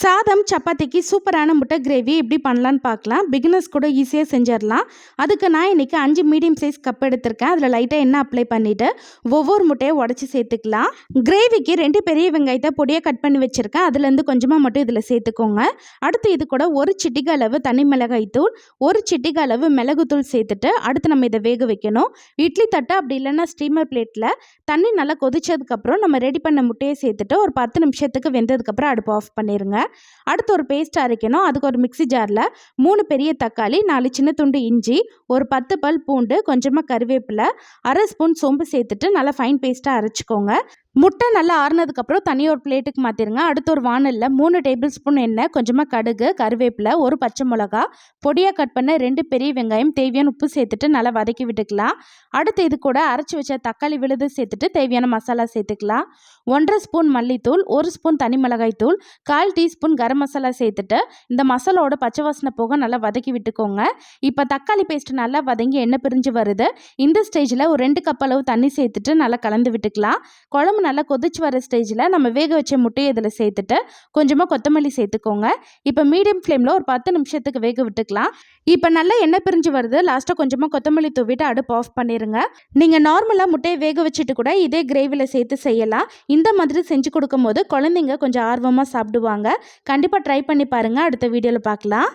சாதம் சப்பாத்திக்கு சூப்பரான முட்டை கிரேவி எப்படி பண்ணலான்னு பார்க்கலாம். பிகினர்ஸ் கூட ஈஸியாக செஞ்சிடலாம். அதுக்கு நான் இன்றைக்கி அஞ்சு மீடியம் சைஸ் கப் எடுத்திருக்கேன். அதில் லைட்டாக எண்ணெய் அப்ளை பண்ணிவிட்டு ஒவ்வொரு முட்டையை உடச்சி சேர்த்துக்கலாம். கிரேவிக்கு ரெண்டு பெரிய வெங்காயத்தை பொடியாக கட் பண்ணி வச்சுருக்கேன். அதுலேருந்து கொஞ்சமாக மட்டும் இதில் சேர்த்துக்கோங்க. அடுத்து இது கூட ஒரு சிட்டிகை அளவு தனி மிளகாய் தூள் ஒரு சிட்டிகை அளவு மிளகுத்தூள் சேர்த்துட்டு அடுத்து நம்ம இதை வேக வைக்கணும். இட்லி தட்டு அப்படி இல்லைன்னா ஸ்டீமர் பிளேட்டில் தண்ணி நல்லா கொதிச்சதுக்கப்புறம் நம்ம ரெடி பண்ண முட்டையை சேர்த்துட்டு ஒரு பத்து நிமிஷத்துக்கு வெந்ததுக்கப்புறம் அடுப்பு ஆஃப் பண்ணிடுங்க அடுத்து ஒரு பேஸ்ட் அரைக்கணும். அதுக்கு ஒரு மிக்ஸி ஜாரில் மூணு பெரிய தக்காளி நாலு சின்ன துண்டு இஞ்சி ஒரு பத்து பல் பூண்டு கொஞ்சமாக கருவேப்பிலை அரை ஸ்பூன் சோம்பு சேர்த்துட்டு நல்லா ஃபைன் பேஸ்ட்டாக அரைச்சிக்கோங்க. முட்டை நல்லா ஆறுனதுக்கப்புறம் தனியாக ஒரு பிளேட்டுக்கு மாற்றிடுங்க அடுத்து ஒரு வானலில் மூணு டேபிள் ஸ்பூன் எண்ணெய் கொஞ்சமாக கடுகு கருவேப்பிலை ஒரு பச்சை மிளகா பொடியாக கட் பண்ண ரெண்டு பெரிய வெங்காயம் தேவையான உப்பு சேர்த்துட்டு நல்லா வதக்கி விட்டுக்கலாம். அடுத்து இது கூட அரைச்சி வச்ச தக்காளி விழுது சேர்த்துட்டு தேவையான மசாலா சேர்த்துக்கலாம். ஒன்றரை ஸ்பூன் மல்லித்தூள் ஒரு ஸ்பூன் தனி மிளகாய் தூள் கால் டீஸ்பூன் கரம் மசாலா சேர்த்துட்டு இந்த மசாலாவோட பச்சை வாசனை போக நல்லா வதக்கி விட்டுக்கோங்க. இப்போ தக்காளி பேஸ்ட் நல்லா வதங்கி எண்ணெய் பிரிஞ்சு வருது. இந்த ஸ்டேஜில் ஒரு ரெண்டு கப் அளவு தண்ணி சேர்த்துட்டு நல்லா கலந்து விட்டுக்கலாம். குழம்பு நல்லா கொதிச்சு வர ஸ்டேஜில் நம்ம வேக வச்ச முட்டையை இதில் சேர்த்துட்டு கொஞ்சமாக கொத்தமல்லி சேர்த்துக்கோங்க. இப்போ மீடியம் ஃப்ளேமில் ஒரு பத்து நிமிஷத்துக்கு வேக விட்டுக்கலாம். இப்போ நல்லா எண்ணெய் பிரிஞ்சு வருது. லாஸ்ட்டாக கொஞ்சமாக கொத்தமல்லி தூவிட்டு அடுப்பு ஆஃப் பண்ணிடுங்க நீங்கள் நார்மலாக முட்டையை வேக வச்சுட்டு கூட இதே கிரேவியில் சேர்த்து செய்யலாம். இந்த மாதிரி செஞ்சு கொடுக்கும்போது குழந்தைங்க கொஞ்சம் ஆர்வமாக சாப்பிடுவாங்க. கண்டிப்பாக ட்ரை பண்ணி பாருங்கள் அடுத்த வீடியோவில் பார்க்கலாம்.